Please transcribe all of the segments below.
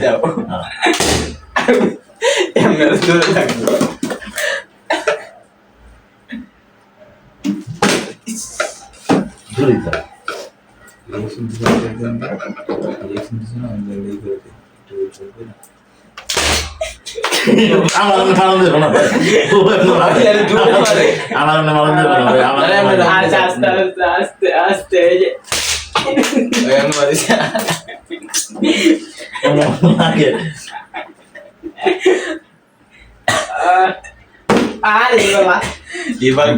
যাও এমনি দূরে থাকব ধরি থাক আমার মারণ দেবো না ভাই দূরে। আমার মারণ দেবো না ভাই আমার আমরা- আস্তে আস্তে এই যে লাগে। আরে বাবা এবার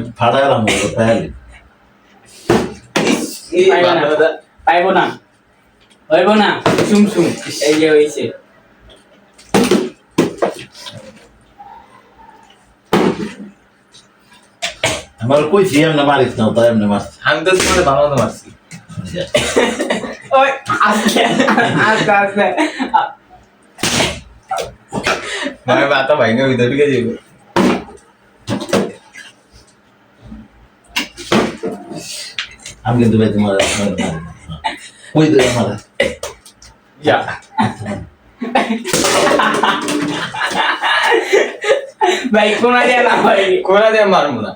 এই বান্দরটা পাইবো না হইব না শুম শুম এই যে হইছে আমার কইছি এমনি মারিস না তাই এমনি মারছি আমি তো তোমার ভালো মারছি ওই আস্তে আস্তে আস্তে মানে বাতা ভাইঙ্গা ভিতরে ঢুকে যাবে আমি কিন্তু ভাই তোমার। ওই তো আমার যা। ভাই কোন আইডিয়া না ভাই? কোনা দিয়ে মারবো না।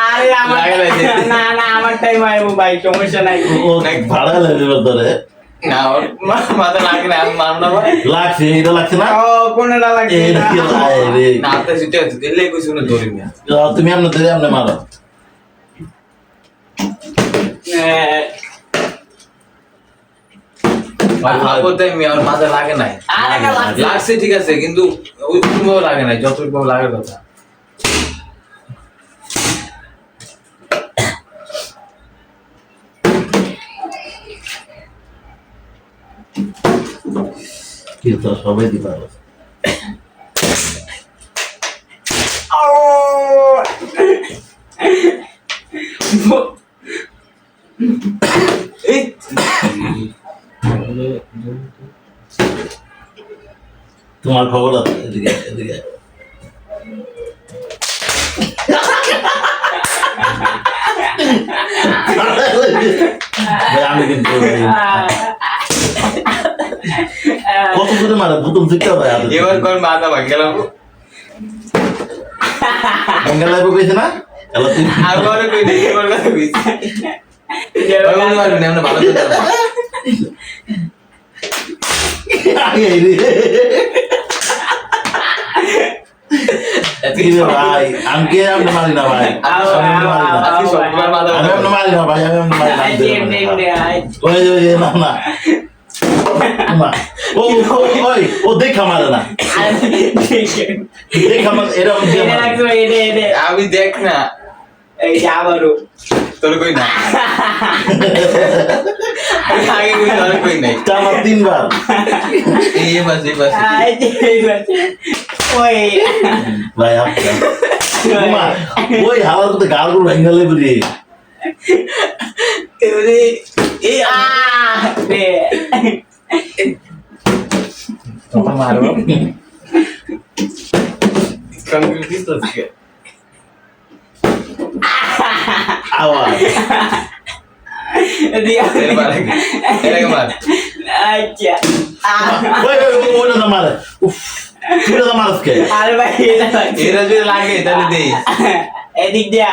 আরে আমার। না না আমার টাইম আইবো ভাই সমস্যা নাই। ও ভাড়া লাগে ধরে না ওর মাথা লাগে না আমি মারবো না লাগছে এটা লাগছে না ও কোনটা লাগছে এটা কি লাগে রে না আপনার সিটে আছে দিলে কিছু না ধরি না তুমি এমনি ধরে এমনি মারো ভাবতে আমি আমার মাথা লাগে নাই লাগছে লাগছে ঠিক আছে কিন্তু ওই লাগে নাই যতটুকু লাগে কথা কি তো সবাই দিতে পারো তোমার খবর আছে? আমি কিন্তু কত করে মারে? প্রথম ভাই হাতে এবার কোন মাথা ভাঙ গেলাম বেঙ্গাল লাইফে কইছে না? এলা তুই আবার কই দেখি এবার কথা কইছি। ভাই আমি কে আমি মারি না ভাই? আমি মারি না। না ভাই আমি মারি না ওই ওই না না। না। ও ওই ও দেখা মারে না। দেখা মারে এরকম আমি দেখ না। এই তোর কই না? আগে কই তোর কই নাই? আমার তিনবার। এই বাস এই বাস ভাই আপনি মা, ওই হালার মধ্যে গালগুলো ভেঙে লেবে রে এবারে এই তোমার মারবো কংক্রিট তো আছে আওয়াজ এর মার এর মার আচ্ছা ওই ওই ওই, ওইটা তো মারে উফ তুই তো মারস কে আরে ভাই এটা এরা যদি লাগে তাহলে দেই এদিক দিয়া